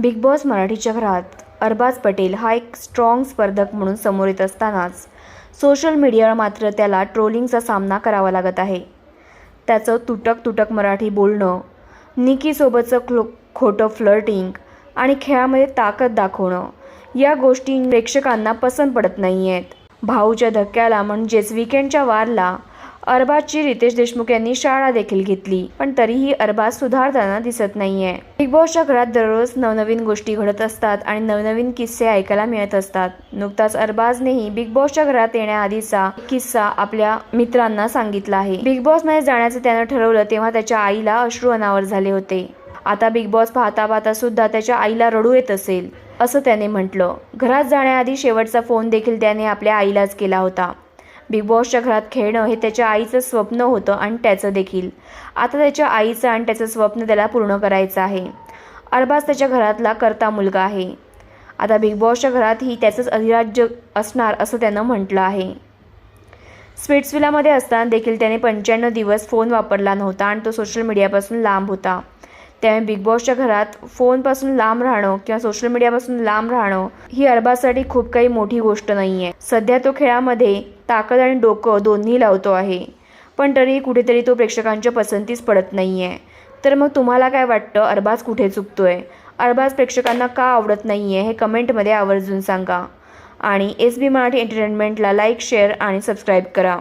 Big boss मराठीच्या घरात अरबाज पटेल हा एक स्ट्रॉंग स्पर्धक म्हणून समोर येत असतानाच सोशल मीडियावर मात्र त्याला ट्रोलिंगचा सामना करावा लागत आहे. त्याचं तुटक तुटक मराठी बोलणं निकीसोबतचं क्लो खोटं फ्लर्टिंग आणि खेळामध्ये ताकद दाखवणं या गोष्टी प्रेक्षकांना पसंत पडत नाही आहेत भाऊच्या धक्क्याला म्हणजेच विकेंडच्या वारला अरबाजची रितेश देशमुख यांनी शाळा देखील घेतली पण तरीही अरबाज सुधारताना दिसत नाहीये. बिग बॉसच्या घरात दररोज नवनवीन गोष्टी घडत असतात आणि नवनवीन किस्से ऐकायला मिळत असतात. नुकताच अरबाजनेही बिग बॉसच्या घरात येण्याआधीचा किस्सा आपल्या मित्रांना सांगितला आहे. बिग बॉसमध्ये जाण्याचं त्यानं ठरवलं तेव्हा त्याच्या आईला अश्रू अनावर झाले होते. आता बिग बॉस पाहता पाहता सुद्धा त्याच्या आईला रडू येत असेल असं त्याने म्हटलं. घरात जाण्याआधी शेवटचा फोन देखील त्याने आपल्या आईलाच केला होता. बिग बॉसच्या घरात खेळणं हे त्याच्या आईचं स्वप्न होतं आणि त्याचं देखील. आता त्याच्या आईचं आणि त्याचं स्वप्न त्याला पूर्ण करायचं आहे. अरबाज त्याच्या घरातला करता मुलगा आहे. आता बिग बॉसच्या घरातही त्याचंच अधिराज्य असणार असं त्यानं म्हटलं आहे. स्पिट्सविलामध्ये असताना देखील त्याने पंच्याण्णव दिवस फोन वापरला नव्हता आणि तो सोशल मीडियापासून लांब होता. त्यामुळे बिग बॉसच्या घरात फोनपासून लांब राहणं किंवा सोशल मीडियापासून लांब राहणं ही अरबाजसाठी खूप काही मोठी गोष्ट नाही आहे सध्या तो खेळामध्ये ताकद आणि डोकं दोन्ही लावतो आहे. पण तरीही कुठेतरी तो प्रेक्षकांच्या पसंतीस पडत नाही आहे तर मग तुम्हाला काय वाटतं? अरबाज कुठे चुकतो आहे अरबाज प्रेक्षकांना का आवडत नाही आहे हे कमेंटमध्ये आवर्जून सांगा. आणि एस बी मराठी एंटरटेनमेंटला लाईक शेअर आणि सबस्क्राईब करा.